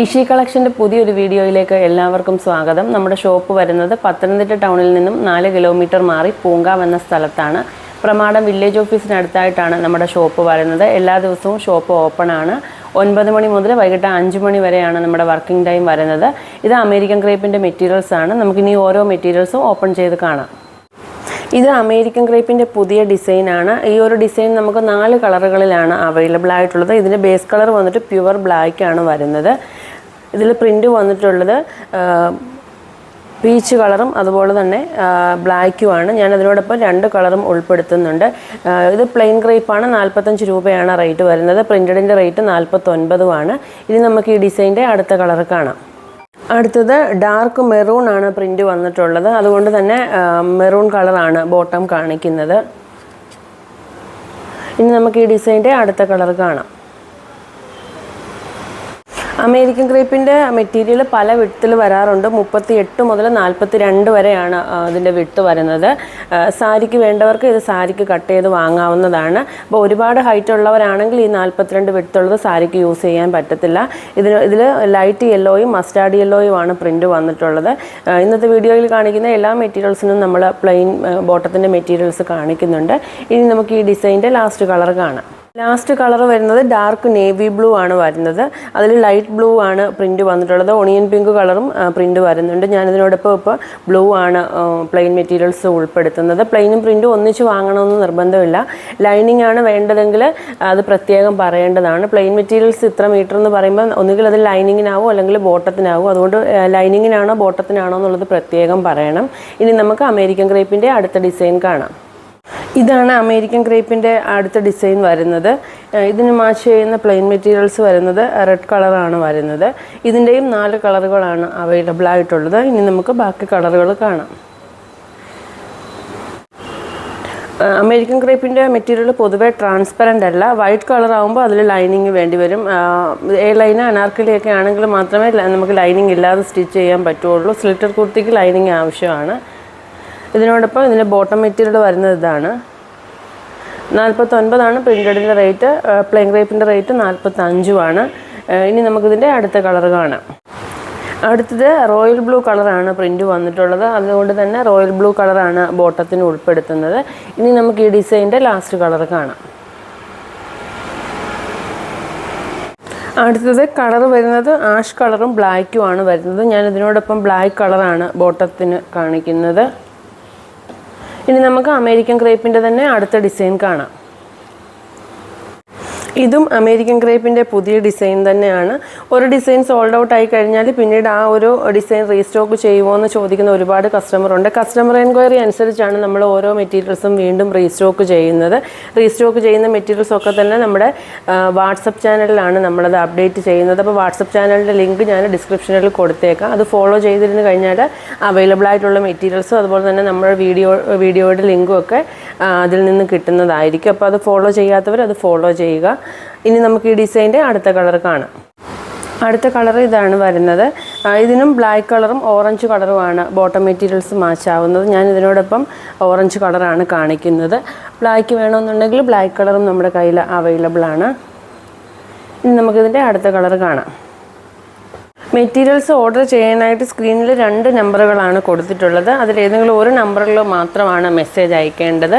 ഇഷി കളക്ഷന്റെ പുതിയൊരു വീഡിയോയിലേക്ക് എല്ലാവർക്കും സ്വാഗതം. നമ്മുടെ ഷോപ്പ് വരുന്നത് പത്തനംതിട്ട ടൗണിൽ നിന്നും നാല് കിലോമീറ്റർ മാറി പൂങ്കാവ് എന്ന സ്ഥലത്താണ്. പ്രമാടം വില്ലേജ് ഓഫീസിനടുത്തായിട്ടാണ് നമ്മുടെ ഷോപ്പ് വരുന്നത്. എല്ലാ ദിവസവും ഷോപ്പ് ഓപ്പൺ ആണ്. ഒൻപത് മണി മുതൽ വൈകിട്ട് അഞ്ച് മണി വരെയാണ് നമ്മുടെ വർക്കിംഗ് ടൈം വരുന്നത്. ഇത് അമേരിക്കൻ ക്രേപ്പിന്റെ മെറ്റീരിയൽസ് ആണ്. നമുക്കിനി ഓരോ മെറ്റീരിയൽസും ഓപ്പൺ ചെയ്ത് കാണാം. ഇത് അമേരിക്കൻ ക്രേപ്പിന്റെ പുതിയ ഡിസൈനാണ് ഈ ഒരു ഡിസൈൻ നമുക്ക് നാല് കളറുകളിലാണ് അവൈലബിൾ ആയിട്ടുള്ളത്. ഇതിന്റെ ബേസ് കളർ വന്നിട്ട് പ്യുവർ ബ്ലാക്ക് ആണ് വരുന്നത്. ഇതിൽ പ്രിന്റ് വന്നിട്ടുള്ളത് പീച്ച് കളറും അതുപോലെ തന്നെ ബ്ലാക്കുമാണ് ഞാൻ അതിനോടൊപ്പം രണ്ട് കളറും ഉൾപ്പെടുത്തുന്നുണ്ട്. ഇത് പ്ലെയിൻ ക്രേപ്പാണ് നാൽപ്പത്തഞ്ച് രൂപയാണ് റേറ്റ് വരുന്നത്. പ്രിന്റഡിന്റെ റേറ്റ് നാൽപ്പത്തൊൻപതുമാണ് ഇനി നമുക്ക് ഈ ഡിസൈന്റെ അടുത്ത കളർ കാണാം. അടുത്തത് ഡാർക്ക് മെറൂൺ ആണ് പ്രിന്റ് വന്നിട്ടുള്ളത്. അതുകൊണ്ട് തന്നെ മെറൂൺ കളറാണ് ബോട്ടം കാണിക്കുന്നത്. ഇനി നമുക്ക് ഈ ഡിസൈന്റെ അടുത്ത കളർ കാണാം. അമേരിക്കൻ ക്രേപ്പിന്റെ മെറ്റീരിയൽ പല വിട്ടിൽ വരാറുണ്ട്. മുപ്പത്തി എട്ട് മുതൽ നാൽപ്പത്തി രണ്ട് വരെയാണ് അതിന്റെ വിട്ട് വരുന്നത്. സാരിക്ക് വേണ്ടവർക്ക് ഇത് സാരിക്ക് കട്ട് ചെയ്ത് വാങ്ങാവുന്നതാണ്. അപ്പോൾ ഒരുപാട് ഹൈറ്റ് ഉള്ളവരാണെങ്കിൽ ഈ നാൽപ്പത്തിരണ്ട് വിട്ടുള്ളത് സാരിക്ക് യൂസ് ചെയ്യാൻ പറ്റത്തില്ല. ഇതിന് ഇതിൽ ലൈറ്റ് യെല്ലോയും മസ്റ്റാർഡ് യെല്ലോയും ആണ് പ്രിന്റ് വന്നിട്ടുള്ളത് ഇന്നത്തെ വീഡിയോയിൽ കാണിക്കുന്ന എല്ലാ മെറ്റീരിയൽസിനും നമ്മൾ പ്ലെയിൻ ബോട്ടത്തിന്റെ മെറ്റീരിയൽസ് കാണിക്കുന്നുണ്ട്. ഇനി നമുക്ക് ഈ ഡിസൈന്റെ ലാസ്റ്റ് കളർ കാണാം. ലാസ്റ്റ് കളർ വരുന്നത് ഡാർക്ക് നേവി ബ്ലൂ ആണ് വരുന്നത്. അതിൽ ലൈറ്റ് ബ്ലൂ ആണ് പ്രിന്റ് വന്നിട്ടുള്ളത്. ഒണിയൻ പിങ്ക് കളറും പ്രിന്റ് വരുന്നുണ്ട്. ഞാൻ ഇതിനോടൊപ്പം ഇപ്പോൾ ബ്ലൂ ആണ് പ്ലെയിൻ മെറ്റീരിയൽസ് ഉൾപ്പെടുത്തുന്നത്. പ്ലെയിനും പ്രിന്റും ഒന്നിച്ച് വാങ്ങണമെന്ന് നിർബന്ധമില്ല. ലൈനിങ് ആണ് വേണ്ടതെങ്കിൽ അത് പ്രത്യേകം പറയേണ്ടതാണ്. പ്ലെയിൻ മെറ്റീരിയൽസ് ഇത്ര മീറ്റർ എന്ന് പറയുമ്പോൾ ഒന്നുകിൽ അത് ലൈനിങ്ങിനാവും അല്ലെങ്കിൽ ബോട്ടത്തിനാവും അതുകൊണ്ട് ലൈനിങ്ങിനാണോ ബോട്ടത്തിനാണോ എന്നുള്ളത് പ്രത്യേകം പറയണം. ഇനി നമുക്ക് അമേരിക്കൻ ക്രേപ്പിന്റെ അടുത്ത ഡിസൈൻ കാണാം. ഇതാണ് അമേരിക്കൻ ക്രേപ്പിന്റെ അടുത്ത ഡിസൈൻ വരുന്നത്. ഇതിന് മാച്ച് ചെയ്യുന്ന പ്ലെയിൻ മെറ്റീരിയൽസ് വരുന്നത് റെഡ് കളറാണ് വരുന്നത്. ഇതിന്റെയും നാല് കളറുകളാണ് അവൈലബിൾ ആയിട്ടുള്ളത്. ഇനി നമുക്ക് ബാക്കി കളറുകൾ കാണാം. അമേരിക്കൻ ക്രേപ്പിന്റെ മെറ്റീരിയൽ പൊതുവേ ട്രാൻസ്പെറന്റ് അല്ല. വൈറ്റ് കളർ ആകുമ്പോൾ അതിൽ ലൈനിങ് വേണ്ടി വരും. എ ലൈന് അനാർക്കലിയൊക്കെ ആണെങ്കിൽ മാത്രമേ നമുക്ക് ലൈനിങ് ഇല്ലാതെ സ്റ്റിച്ച് ചെയ്യാൻ പറ്റുള്ളൂ. സ്ലിറ്റർ കുർത്തിക്ക് ലൈനിങ് ആവശ്യമാണ്. ഇതിനോടൊപ്പം ഇതിന്റെ ബോട്ടം മെറ്റീരിയൽ വരുന്നത് ഇതാണ്. നാൽപ്പത്തൊൻപതാണ് പ്രിന്റഡിന്റെ റേറ്റ് പ്ലെയിൻ ക്രേപ്പിന്റെ റേറ്റ് നാൽപ്പത്തഞ്ചുമാണ് ഇനി നമുക്കിതിന്റെ അടുത്ത കളർ കാണാം. അടുത്തത് റോയൽ ബ്ലൂ കളറാണ് പ്രിന്റ് വന്നിട്ടുള്ളത്. അതുകൊണ്ട് തന്നെ റോയൽ ബ്ലൂ കളറാണ് ബോട്ടത്തിന് ഉൾപ്പെടുത്തുന്നത്. ഇനി നമുക്ക് ഈ ഡിസൈന്റെ ലാസ്റ്റ് കളർ കാണാം. അടുത്തത് കളർ വരുന്നത് ആഷ് കളറും ബ്ലാക്കും ആണ് വരുന്നത്. ഞാൻ ഇതിനോടൊപ്പം ബ്ലാക്ക് കളറാണ് ബോട്ടത്തിന് കാണിക്കുന്നത്. ഇനി നമുക്ക് അമേരിക്കൻ ക്രേപ്പിന്റെ തന്നെ അടുത്ത ഡിസൈൻ കാണാം. ഇതും അമേരിക്കൻ ക്രേപ്പിന്റെ പുതിയ ഡിസൈൻ തന്നെയാണ്. ഒരു ഡിസൈൻ സോൾഡ് ഔട്ട് ആയി കഴിഞ്ഞാൽ പിന്നീട് ആ ഒരു ഡിസൈൻ റീസ്റ്റോക്ക് ചെയ്യുമോ എന്ന് ചോദിക്കുന്ന ഒരുപാട് കസ്റ്റമർ ഉണ്ട്. കസ്റ്റമർ എൻക്വയറി അനുസരിച്ചാണ് നമ്മൾ ഓരോ മെറ്റീരിയൽസും വീണ്ടും റീസ്റ്റോക്ക് ചെയ്യുന്നത്. റീസ്റ്റോക്ക് ചെയ്യുന്ന മെറ്റീരിയൽസ് ഒക്കെ തന്നെ നമ്മുടെ വാട്സപ്പ് ചാനലിലാണ് നമ്മളത് അപ്ഡേറ്റ് ചെയ്യുന്നത്. അപ്പോൾ വാട്സപ്പ് ചാനലിന്റെ ലിങ്ക് ഞാൻ ഡിസ്ക്രിപ്ഷനിൽ കൊടുത്തേക്കാം. അത് ഫോളോ ചെയ്തിരുന്നു കഴിഞ്ഞാൽ അവൈലബിൾ ആയിട്ടുള്ള മെറ്റീരിയൽസും അതുപോലെ തന്നെ നമ്മുടെ വീഡിയോ വീഡിയോയുടെ ലിങ്കും ഒക്കെ അതിൽ നിന്ന് കിട്ടുന്നതായിരിക്കും. അപ്പോൾ അത് ഫോളോ ചെയ്യാത്തവർ അത് ഫോളോ ചെയ്യുക. ഇനി നമുക്ക് ഈ ഡിസൈന്റെ അടുത്ത കളർ കാണാം. അടുത്ത കളർ ഇതാണ് വരുന്നത്. ഇതിനും ബ്ലാക്ക് കളറും ഓറഞ്ച് കളറുമാണ് ബോട്ടം മെറ്റീരിയൽസ് മാച്ച് ആവുന്നത് ഞാൻ ഇതിനോടൊപ്പം ഓറഞ്ച് കളറാണ് കാണിക്കുന്നത്. ബ്ലാക്ക് വേണമെന്നുണ്ടെങ്കിൽ ബ്ലാക്ക് കളറും നമ്മുടെ കയ്യിൽ അവൈലബിൾ ആണ്. ഇനി നമുക്കിതിന്റെ അടുത്ത കളർ കാണാം. മെറ്റീരിയൽസ് ഓർഡർ ചെയ്യാനായിട്ട് സ്ക്രീനിൽ രണ്ട് നമ്പറുകളാണ് കൊടുത്തിട്ടുള്ളത്. അതിൽ ഏതെങ്കിലും ഒരു നമ്പറിൽ മാത്രമാണ് മെസ്സേജ് അയക്കേണ്ടത്.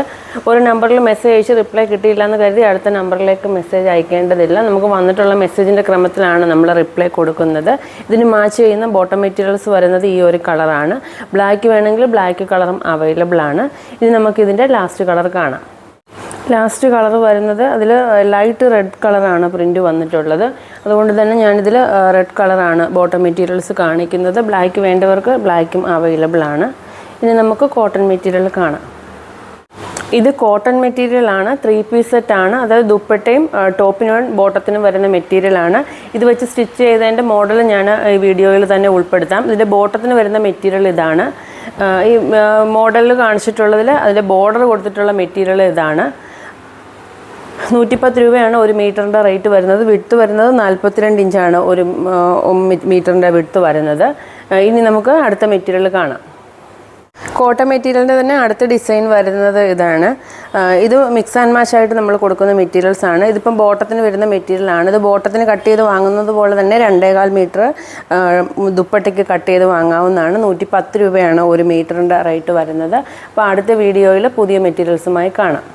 ഒരു നമ്പറിൽ മെസ്സേജ് അയച്ച് റിപ്ലൈ കിട്ടിയില്ല എന്ന് കരുതി അടുത്ത നമ്പറിലേക്ക് മെസ്സേജ് അയക്കേണ്ടതില്ല. നമുക്ക് വന്നിട്ടുള്ള മെസ്സേജിന്റെ ക്രമത്തിലാണ് നമ്മൾ റിപ്ലൈ കൊടുക്കുന്നത്. ഇതിന് മാച്ച് ചെയ്യുന്ന ബോട്ടം മെറ്റീരിയൽസ് വരുന്നത് ഈ ഒരു കളറാണ്. ബ്ലാക്ക് വേണമെങ്കിൽ ബ്ലാക്ക് കളറും അവൈലബിൾ ആണ്. ഇനി നമുക്കിതിന്റെ ലാസ്റ്റ് കളർ കാണാം. ലാസ്റ്റ് കളർ വരുന്നത് അതിൽ ലൈറ്റ് റെഡ് കളറാണ് പ്രിന്റ് വന്നിട്ടുള്ളത്. അതുകൊണ്ട് തന്നെ ഞാനിതിൽ റെഡ് കളറാണ് ബോട്ടം മെറ്റീരിയൽസ് കാണിക്കുന്നത്. ബ്ലാക്ക് വേണ്ടവർക്ക് ബ്ലാക്കും അവൈലബിൾ ആണ്. ഇനി നമുക്ക് കോട്ടൺ മെറ്റീരിയൽ കാണാം. ഇത് കോട്ടൺ മെറ്റീരിയൽ ആണ് ത്രീ പീസ് സെറ്റ് ആണ്. അതായത് ദുപ്പട്ടയും ടോപ്പിനും ബോട്ടത്തിനും വരുന്ന മെറ്റീരിയൽ ആണ്. ഇത് വെച്ച് സ്റ്റിച്ച് ചെയ്തതിന്റെ മോഡൽ ഞാൻ ഈ വീഡിയോയിൽ തന്നെ ഉൾപ്പെടുത്താം. ഇതിന്റെ ബോട്ടത്തിന് വരുന്ന മെറ്റീരിയൽ ഇതാണ്. ഈ മോഡലിൽ കാണിച്ചിട്ടുള്ളതിൽ അതിന്റെ ബോർഡർ കൊടുത്തിട്ടുള്ള മെറ്റീരിയൽ ഇതാണ്. നൂറ്റിപ്പത്ത് രൂപയാണ് ഒരു മീറ്ററിന്റെ റേറ്റ് വരുന്നത്. വിട്ട് വരുന്നത് നാൽപ്പത്തിരണ്ട് ഇഞ്ചാണ് ഒരു മീറ്ററിന്റെ വിട്ട് വരുന്നത്. ഇനി നമുക്ക് അടുത്ത മെറ്റീരിയൽ കാണാം. കോട്ടൺ മെറ്റീരിയലിന്റെ തന്നെ അടുത്ത ഡിസൈൻ വരുന്നത് ഇതാണ്. ഇത് മിക്സ് ആൻഡ് മാച്ച് ആയിട്ട് നമ്മൾ കൊടുക്കുന്ന മെറ്റീരിയൽസ് ആണ്. ഇതിപ്പം ബോട്ടത്തിന് വരുന്ന മെറ്റീരിയലാണ് ഇത് ബോട്ടത്തിന് കട്ട് ചെയ്ത് വാങ്ങുന്നത് പോലെ തന്നെ രണ്ടേകാൽ മീറ്റർ ദുപ്പട്ടയ്ക്ക് കട്ട് ചെയ്ത് വാങ്ങാവുന്നതാണ്. നൂറ്റി പത്ത് രൂപയാണ് ഒരു മീറ്ററിന്റെ റേറ്റ് വരുന്നത്. അപ്പോൾ അടുത്ത വീഡിയോയിൽ പുതിയ മെറ്റീരിയൽസുമായി കാണാം.